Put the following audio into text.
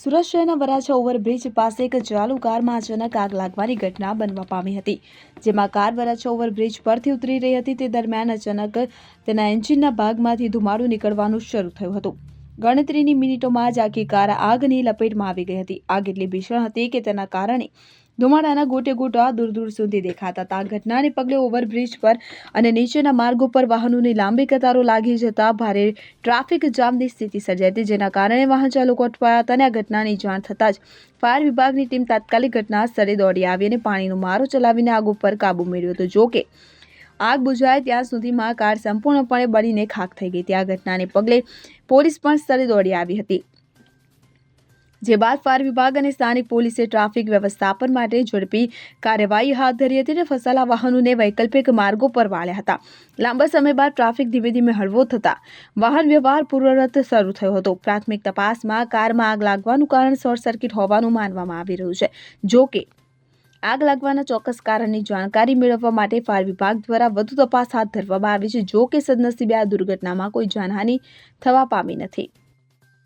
સુરત શહેરના વરાછા ઓવરબ્રિજ પાસે એક ચાલુ કારમાં અચાનક આગ લાગવાની ઘટના બનવા પામી હતી, જેમાં કાર વરાછા ઓવરબ્રિજ પરથી ઉતરી રહી હતી. તે દરમિયાન અચાનક તેના એન્જિનના ભાગમાંથી ધુમાડો નીકળવાનું શરૂ થયું હતું. ગણતરીની મિનિટોમાં જ આખી કાર આગની લપેટમાં આવી ગઈ હતી. આગ એટલી ભીષણ હતી કે તેના કારણે ધુમાડાના ગોટે ગોટા દૂર દૂર સુધી દેખાતા હતા. ઘટનાને પગલે ઓવરબ્રિજ પર અને નીચેના માર્ગો પર વાહનોની લાંબી કતારો લાગી જતા ભારે ટ્રાફિક જામની સ્થિતિ સર્જાઈ હતી, જેના કારણે વાહન ચાલકો અટવાયા હતા અને આ ઘટનાની જાણ થતાં જ ફાયર વિભાગની ટીમ તાત્કાલિક ઘટના સ્થળે દોડી આવી અને પાણીનો મારો ચલાવીને આગ ઉપર કાબૂ મેળવ્યો હતો. જોકે આગ બુઝાય ત્યાં સુધીમાં કાર સંપૂર્ણપણે બળીને ખાખ થઈ ગઈ હતી. આ ઘટનાને પગલે પોલીસ પણ સ્થળે દોડી આવી હતી. જે બાદ ફાયર વિભાગ અને સ્થાનિક પોલીસે ટ્રાફિક વ્યવસ્થાપન માટે ઝડપી કાર્યવાહી હાથ ધરી હતી અને ફસાયેલા વાહનોને વૈકલ્પિક માર્ગો પર વાળ્યા હતા. લાંબા સમય બાદ ટ્રાફિક ધીમે ધીમે હળવો થતા વાહન વ્યવહાર પૂર્વરત શરૂ થયો હતો. પ્રાથમિક તપાસમાં કારમાં આગ લાગવાનું કારણ શોર્ટ સર્કિટ હોવાનું માનવામાં આવી રહ્યું છે. જો કે, આગ લાગવાના ચોક્કસ કારણની જાણકારી મેળવવા માટે ફાયર વિભાગ દ્વારા વધુ તપાસ હાથ ધરવામાં આવી છે. જો કે, સદનસીબે આ દુર્ઘટનામાં કોઈ જાનહાનિ થવા પામી નથી.